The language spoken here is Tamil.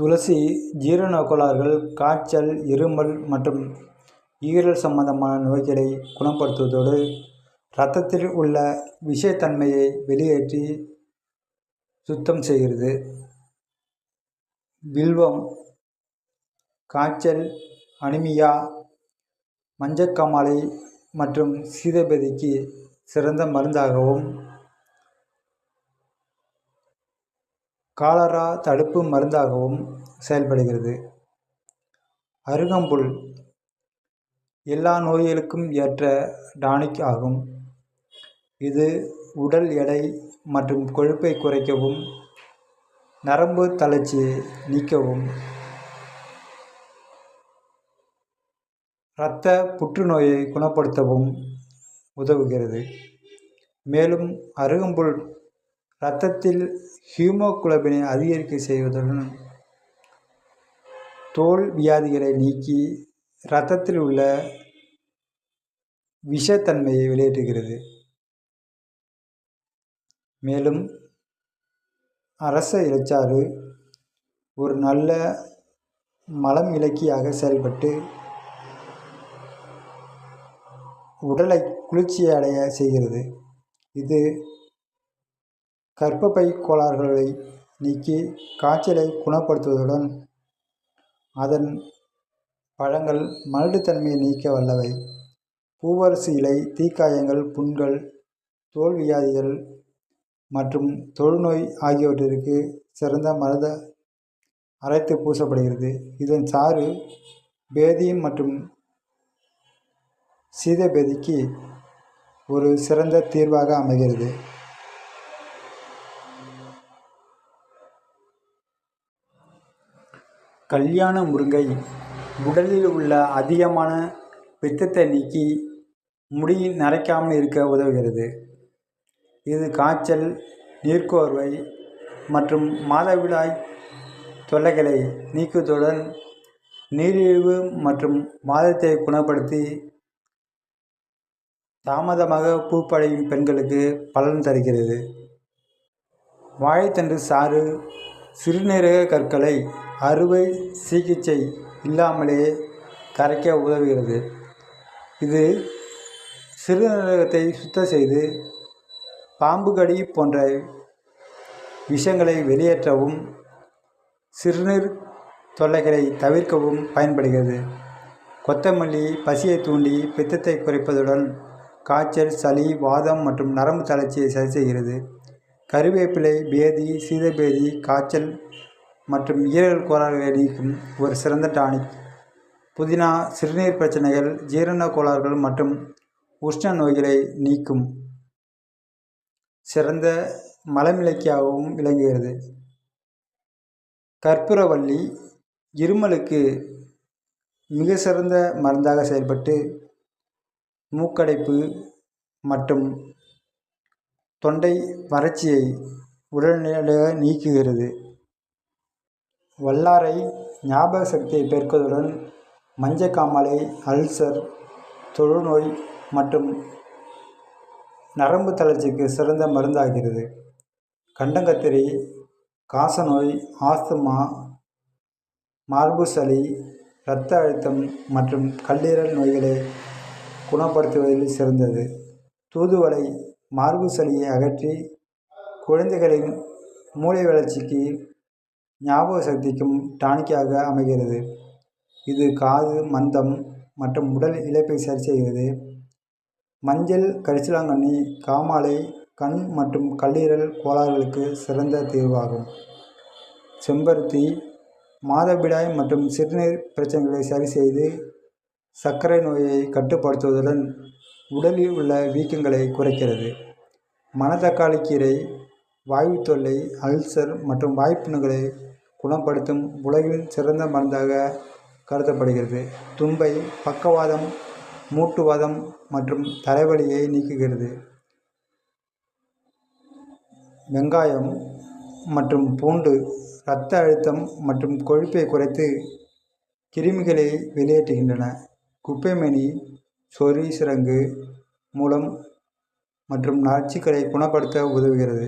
துளசி ஜீரண கோளாறுகள் காய்ச்சல் இருமல் மற்றும் ஈரல் சம்பந்தமான நோய்களை குணப்படுத்துவதோடு இரத்தத்தில் உள்ள விஷத்தன்மையை வெளியேற்றி சுத்தம் செய்கிறது. வில்வம் காய்ச்சல் அனிமியா மஞ்சக்காமாலை மற்றும் சீதபதிக்கு சிறந்த மருந்தாகவும் காலரா தடுப்பு மருந்தாகவும் செயல்படுகிறது. அருகம்புல் எல்லா நோய்களுக்கும் ஏற்ற டானிக் ஆகும். இது உடல் எடை மற்றும் கொழுப்பை குறைக்கவும் நரம்பு தளர்ச்சியை நீக்கவும் இரத்த புற்றுநோயை குணப்படுத்தவும் உதவுகிறது. மேலும் அருகம்புல் இரத்தத்தில் ஹீமோகுளோபினை அதிகரிக்க செய்வதுடன் தோல் வியாதிகளை நீக்கி இரத்தத்தில் உள்ள விஷத்தன்மையை வெளியேற்றுகிறது. மேலும் அரச இலைச்சாறு ஒரு நல்ல மலம் இலக்கியாக செயல்பட்டு உடலை குளிர்ச்சி அடைய செய்கிறது. இது கர்ப்பப்பை கோளாறுகளை நீக்கி காய்ச்சலை குணப்படுத்துவதுடன் அதன் பழங்கள் மலட்டுத்தன்மையை நீக்க வல்லவை. பூவரசு இலை தீக்காயங்கள் புண்கள் தோல் வியாதிகள் மற்றும் தொழுநோய் ஆகியவற்றிற்கு சிறந்த மருத அரைத்து பூசப்படுகிறது. இதன் சாறு பேதி மற்றும் சீதபேதிக்கு ஒரு சிறந்த தீர்வாக அமைகிறது. கல்யாண முருங்கை உடலில் உள்ள அதிகமான பித்தத்தை நீக்கி முடி நரைக்காமல் இருக்க உதவுகிறது. இது காய்ச்சல் நீர்க்கோர்வை மற்றும் மாதவிடாய் தொல்லைகளை நீக்குவதுடன் நீரிழிவு மற்றும் மாதத்தை குணப்படுத்தி தாமதமாக பூப்படையும் பெண்களுக்கு பலன் தருகிறது. வாழைத்தண்டு சாறு சிறுநீரக கற்களை அறுவை சிகிச்சை இல்லாமலேயே கரைக்க உதவுகிறது. இது சிறுநீரகத்தை சுத்தம் செய்து பாம்பு கடி போன்ற விஷங்களை வெளியேற்றவும் சிறுநீர் தொல்லைகளை தவிர்க்கவும் பயன்படுகிறது. கொத்தமல்லி பசியை தூண்டி பித்தத்தை குறைப்பதுடன் காய்ச்சல் சளி வாதம் மற்றும் நரம்பு தளர்ச்சியை சரி செய்கிறது கருவேப்பிலை பேதி சீதபேதி காய்ச்சல் மற்றும் ஈரல் கோளாறுகளை நீக்கும் ஒரு சிறந்த டானிக். புதினா சிறுநீர் பிரச்சனைகள் ஜீரண கோளாறுகள் மற்றும் உஷ்ண நோய்களை நீக்கும் சிறந்த மலமிளக்கியாகவும் விளங்குகிறது. கற்பூரவள்ளி இருமலுக்கு மிக சிறந்த மருந்தாக செயல்பட்டு மூக்கடைப்பு மற்றும் தொண்டை வறட்சியை உடனடியாக நீக்குகிறது. வல்லாரை ஞாபக சக்தியை பெருக்குவதுடன் மஞ்சக்காமாலை அல்சர் தொழுநோய் மற்றும் நரம்பு தளர்ச்சிக்கு சிறந்த மருந்தாகிறது. கண்டங்கத்திரி காசநோய் ஆஸ்துமா மார்பு சளி இரத்த அழுத்தம் மற்றும் கல்லீரல் நோய்களை குணப்படுத்துவதில் சிறந்தது. தூதுவளை மார்பு சளியை அகற்றி குழந்தைகளின் மூளை வளர்ச்சிக்கு ஞாபக சக்திக்கும் டானிக்காக அமைகிறது. இது காது மந்தம் மற்றும் உடல் இழப்பை சரி செய்கிறது. மஞ்சள் கரிசலாங்கண்ணி காமாலை கண் மற்றும் கல்லீரல் கோளாறுகளுக்கு சிறந்த தீர்வாகும். செம்பருத்தி மாதவிடாய் மற்றும் சிறுநீர் பிரச்சனைகளை சரி செய்து சர்க்கரை நோயை கட்டுப்படுத்துவதுடன் உடலில் உள்ள வீக்கங்களை குறைக்கிறது. மணத்தக்காளி கீரை வாயு தொல்லை அல்சர் மற்றும் வாய்ப்புண்களை குணப்படுத்தும் உலகின் சிறந்த மருந்தாக கருதப்படுகிறது. தும்பை பக்கவாதம் மூட்டுவாதம் மற்றும் தலைவலியை நீக்குகிறது. வெங்காயம் மற்றும் பூண்டு இரத்த அழுத்தம் மற்றும் கொழுப்பை குறைத்து கிருமிகளை வெளியேற்றுகின்றன. குப்பைமணி சொறி சிரங்கு மூலம் மற்றும் நச்சுக்களை குணப்படுத்த உதவுகிறது.